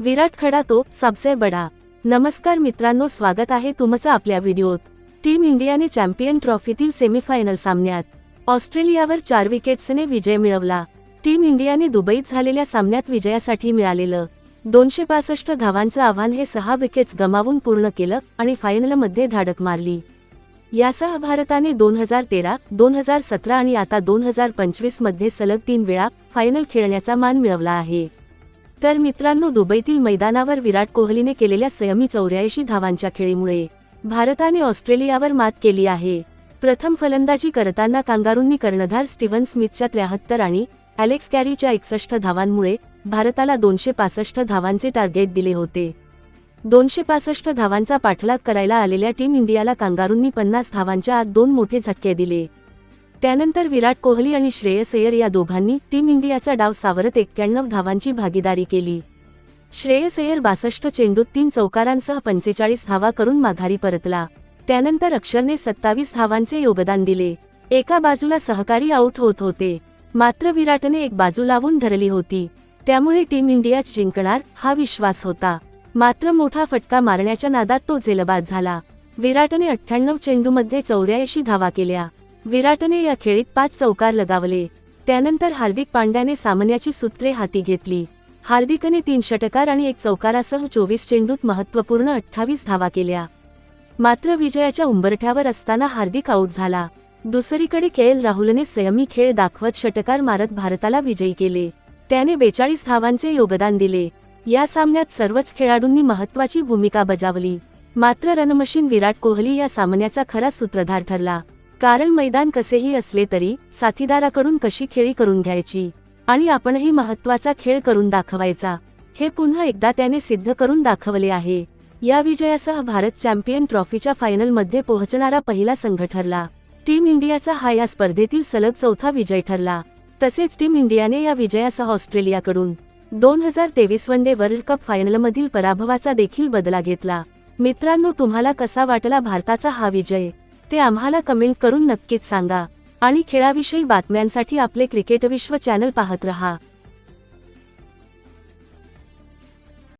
विराट खडा तो सबसे बडा. नमस्कार मित्रांनो स्वागत आहे तुमचं आपल्या व्हिडिओत. टीम इंडियाने चॅम्पियन ट्रॉफीतील सेमीफायनल सामन्यात ऑस्ट्रेलियावर चार विकेट्सने विजय मिळवला. टीम इंडियाने दुबईत झालेल्या सामन्यात विजयासाठी मिळालेलं दोनशे पासष्ट धावांचं आव्हान हे सहा विकेट्स गमावून पूर्ण केलं आणि फायनलमध्ये धाडक मारली. यासह भारताने दोन हजार तेरा दोन हजार सतरा आणि आता दोन हजार पंचवीसमध्ये सलग तीन वेळा फायनल खेळण्याचा मान मिळवला आहे. तर मित्रांनो दुबईतील मैदानावर विराट कोहलीने केलेल्या संयमी चौऱ्याऐंशी धावांच्या खेळीमुळे भारताने ऑस्ट्रेलियावर मात केली आहे. प्रथम फलंदाजी करताना कांगारूंनी कर्णधार स्टीव्हन स्मिथच्या त्र्याहत्तर आणि अलेक्स कॅरीच्या एकसष्ट धावांमुळे भारताला दोनशे पासष्ट धावांचे टार्गेट दिले होते. दोनशे पासष्ट धावांचा पाठलाग करायला आलेल्या टीम इंडियाला कांगारूंनी पन्नास धावांच्या आत दोन मोठे झटके दिले. त्यानंतर विराट कोहली आणि श्रेयस अय्यर या दोघांनी टीम इंडियाचा डाव सावरत एक्क्याण्णव धावांची भागीदारी केली. श्रेयस अय्यर बासष्ट चेंडूत तीन चौकारांसह पंचेचाळीस धावा करून माघारी परतला. त्यानंतर अक्षरने सत्तावीस धावांचे योगदान दिले. एका बाजूला सहकारी आऊट होत होते. मात्र विराटने एक बाजू लावून धरली होती. त्यामुळे टीम इंडियाच जिंकणार हा विश्वास होता. मात्र मोठा फटका मारण्याच्या नादात तो झेलबाद झाला. विराटने अठ्ठ्याण्णव चेंडूमध्ये चौऱ्याऐंशी धावा केल्या. विराटने या खेळीत पाच चौकार लगावले. त्यानंतर हार्दिक पांड्याने सामन्याची सूत्रे हाती घेतली. हार्दिकने तीन षटकार आणि एक चौकारासह चोवीस चेंडूत महत्त्वपूर्ण अठ्ठावीस धावा केल्या. मात्र विजयाच्या उंबरठ्यावर असताना हार्दिक आऊट झाला. दुसरीकडे के. एल. राहुलने संयमी खेळ दाखवत षटकार मारत भारताला विजयी केले. त्याने बेचाळीस धावांचे योगदान दिले. या सामन्यात सर्वच खेळाडूंनी महत्त्वाची भूमिका बजावली. मात्र रणमशीन विराट कोहली या सामन्याचा खरा सूत्रधार ठरला. कारण मैदान कसेही असले तरी साथीदाराकडून कशी खेळी करून घ्यायची? आणि आपणही महत्त्वाचा खेळ करून दाखवायचा. हे पुन्हा एकदा त्याने सिद्ध करून दाखवले आहे. या विजयासह भारत चॅम्पियन ट्रॉफीच्या फायनलमध्ये पोहोचणारा पहिला संघ ठरला. टीम इंडियाचा हा या स्पर्धेतील सलग चौथा विजय ठरला. तसेच टीम इंडियाने या विजयासह ऑस्ट्रेलियाकडून दोन हजार तेवीस वन डे वर्ल्ड कप फायनलमधील पराभवाचा देखील बदला घेतला. मित्रांनो तुम्हाला कसा वाटला भारताचा हा विजय? ते आम्हाला कमेंट करून नक्कीच सांगा. आणि खेळाविषयी बातम्यांसाठी आपले क्रिकेट विश्व चॅनल पाहत रहा.